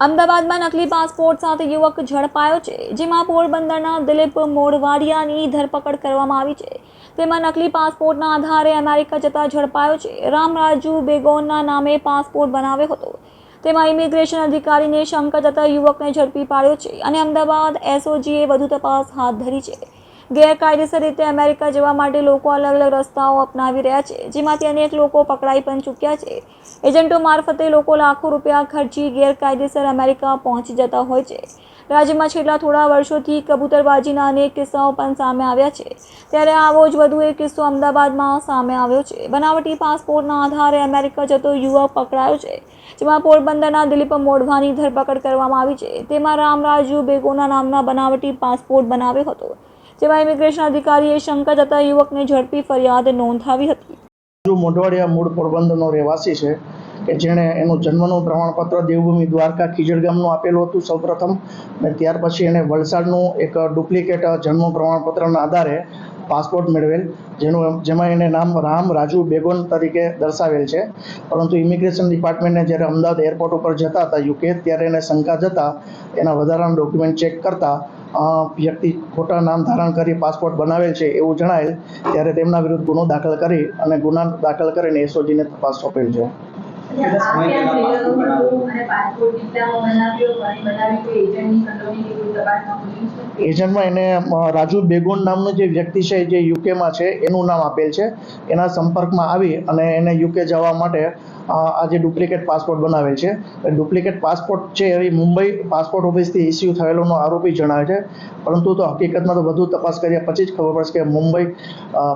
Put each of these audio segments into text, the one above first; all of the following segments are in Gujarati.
અમદાવાદમાં નકલી પાસપોર્ટ સાથે યુવક ઝડપાયો છે, જેમાં પોરબંદરના દિલીપ મોઢવાડિયાની ધરપકડ કરવામાં આવી છે. તેમાં નકલી પાસપોર્ટના આધારે અમેરિકા જતા ઝડપાયો છે. રામરાજુ બેગોનના નામે પાસપોર્ટ બનાવ્યો હતો. તેમાં ઇમિગ્રેશન અધિકારીને શંકા જતા યુવકને ઝડપી પાડ્યો છે અને અમદાવાદ એસઓજીએ વધુ તપાસ હાથ ધરી છે. ગેરકાયદેસર રીતે અમેરિકા જવા માટે લોકો અલગ અલગ રસ્તાઓ અપનાવી રહ્યા છે, જેમાંથી અનેક લોકો પકડાઈ પણ ચૂક્યા છે. એજન્ટો મારફતે લોકો લાખો રૂપિયા ખર્ચી ગેરકાયદેસર અમેરિકા પહોંચી જતા હોય છે. રાજ્યમાં છેલ્લા થોડા વર્ષોથી કબૂતરબાજીના અનેક કિસ્સાઓ પણ સામે આવ્યા છે. ત્યારે આવો જ વધુ એક કિસ્સો અમદાવાદમાં સામે આવ્યો છે. બનાવટી પાસપોર્ટના આધારે અમેરિકા જતો યુવક પકડાયો છે, જેમાં પોરબંદરના દિલીપ મોઢવાની ધરપકડ કરવામાં આવી છે. તેમાં રામરાજુ બેગોના નામના બનાવટી પાસપોર્ટ બનાવ્યો હતો. જેમાં ઇમિગ્રેશન અધિકારીએ શંકા જતા યુવકને ઝડપી ફરિયાદ નોંધાવી હતી. જો મોઢવાડિયા મૂળ પોરબંદરનો રહેવાસી છે, કે જેણે એનું જન્મનું પ્રમાણપત્ર દેવભૂમિ દ્વારકા ખીજડ ગામનું આપેલું હતું સૌપ્રથમ, અને ત્યાર પછી એણે વલસાડનું એક ડુપ્લિકેટ જન્મ પ્રમાણપત્રના આધારે પાસપોર્ટ મેળવેલ, જેનું જેમાં એને નામ રામ રાજુ બેગોન તરીકે દર્શાવેલ છે. પરંતુ ઇમિગ્રેશન ડિપાર્ટમેન્ટને જ્યારે અમદાવાદ એરપોર્ટ ઉપર જતા હતા, યુકે, ત્યારે એને શંકા જતા એના વધારાના ડોક્યુમેન્ટ ચેક કરતા વ્યક્તિ ખોટા નામ ધારણ કરી પાસપોર્ટ બનાવેલ છે એવું જણાયેલ, ત્યારે તેમના વિરુદ્ધ ગુનો દાખલ કરી અને ગુના દાખલ કરીને એસઓજીને તપાસ સોંપેલ છે. એજન્ટમાં એને રાજુ બેગોન નામનો જે વ્યક્તિ છે, જે યુકેમાં છે, એનું નામ આપેલ છે. એના સંપર્કમાં આવી અને એને યુકે જવા માટે આ જે ડુપ્લિકેટ પાસપોર્ટ બનાવે છે ડુપ્લિકેટ પાસપોર્ટ છે એ મુંબઈ પાસપોર્ટ ઓફિસથી ઇસ્યુ થયેલોનો આરોપી જણાવે છે. પરંતુ તો હકીકતમાં તો વધુ તપાસ કર્યા પછી જ ખબર પડશે કે મુંબઈ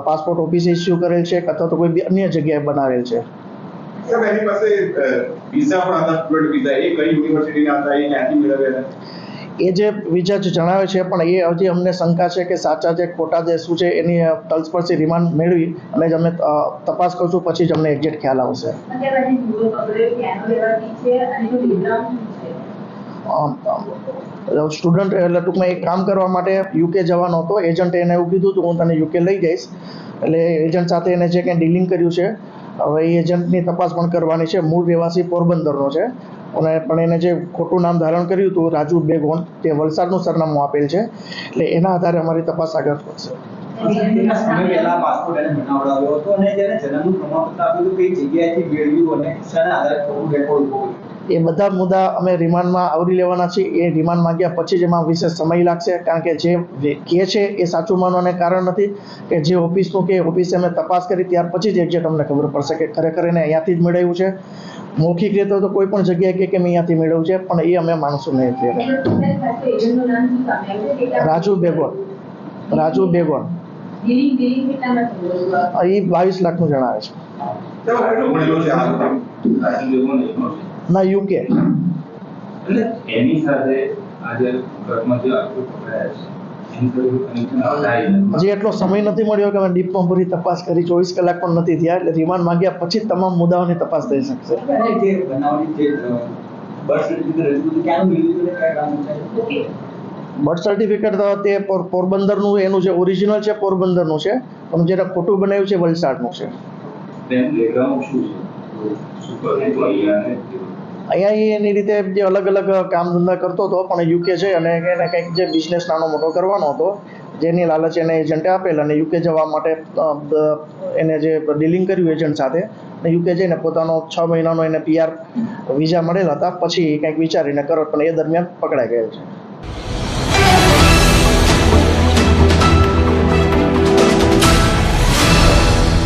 પાસપોર્ટ ઓફિસે ઇસ્યુ કરેલ છે અથવા તો કોઈ અન્ય જગ્યાએ બનાવેલ છે. પાસે વિઝા પણ હતા, સ્ટુડન્ટ વિઝા, એ કઈ યુનિવર્સિટીના હતા, એ ક્યાંથી મેળવેલા એ જે વિજજ જણાવે છે પણ એ હજી અમને શંકા છે કે સાચા છે ખોટા છે શું છે એની તલસ્પર્શી રિમાન્ડ મેળવી અને જ અમે તપાસ કરશું પછી જ અમને એક્ઝેક્ટ ખ્યાલ આવશે. સ્ટુડન્ટ એટલે ટૂંકમાં એક કામ કરવા માટે યુકે જવાનો હતો એજન્ટે એને એવું કીધું હતું હું તને યુકે લઈ જઈશ. એટલે એજન્ટ સાથે એને જે કંઈ ડીલિંગ કર્યું છે હવે એ એજન્ટની તપાસ પણ કરવાની છે મૂળ રહેવાસી પોરબંદરનો છે. અને પણ એને જે ખોટું નામ ધારણ કર્યું હતું રાજુ બેગોન તે વલસાડનું સરનામું આપેલ છે. એટલે એના આધારે અમારી તપાસ આગળ વધશે? એ બધા મુદ્દા અમે રિમાન્ડમાં આવરી લેવાના છીએ. એ રિમાન્ડ માંગ્યા પછી જ એમાં વિશેષ સમય લાગશે કારણ કે જે કે છે એ સાચું માનવાને કારણ નથી કે જે ઓફિસનું કે ઓફિસે અમે તપાસ કરી ત્યાર પછી જ એક્ઝેક્ટ અમને ખબર પડશે કે ખરેખર એને અહીંયાથી જ મેળવ્યું છે. મૌખિક રીતે તો કોઈ પણ જગ્યાએ કે કે મેં અહીંયાથી મેળવ્યું છે, પણ એ અમે માનશું નહીં અત્યારે રાજુ બેગોળ રાજુ બેગોળ? એ બાવીસ લાખનું જણાવે છે. ના યુકે એની સાથે આજે ઘરમાં જે પકડાયા છે હજી એટલો સમય નથી મળ્યો કે અમે ડીપમાં પૂરી તપાસ કરી ચોવીસ કલાક પણ નથી થયા એટલે રિમાન્ડ માંગ્યા પછી તમામ મુદ્દાઓની તપાસ થઈ શકશે. જે જે બર્થ સર્ટિફિકેટ તે પોરબંદરનું એનું જે ઓરિજિનલ છે પોરબંદરનું છે પણ જેને ખોટું બનાવ્યું છે વલસાડનું છે. અહીંયા એની રીતે જે અલગ અલગ કામ ધંધા કરતો હતો, પણ યુકે છે અને એને કંઈક જે બિઝનેસ નાનો મોટો કરવાનો હતો, જેની લાલચ એને એજન્ટે આપેલ અને યુકે જવા માટે એને જે ડીલિંગ કર્યું એજન્ટ સાથે, અને યુકે જઈને પોતાનો છ મહિનાનો એને પીઆર વિઝા મળેલા હતા, પછી કંઈક વિચારીને કરો પણ એ દરમિયાન પકડાઈ ગયો છે.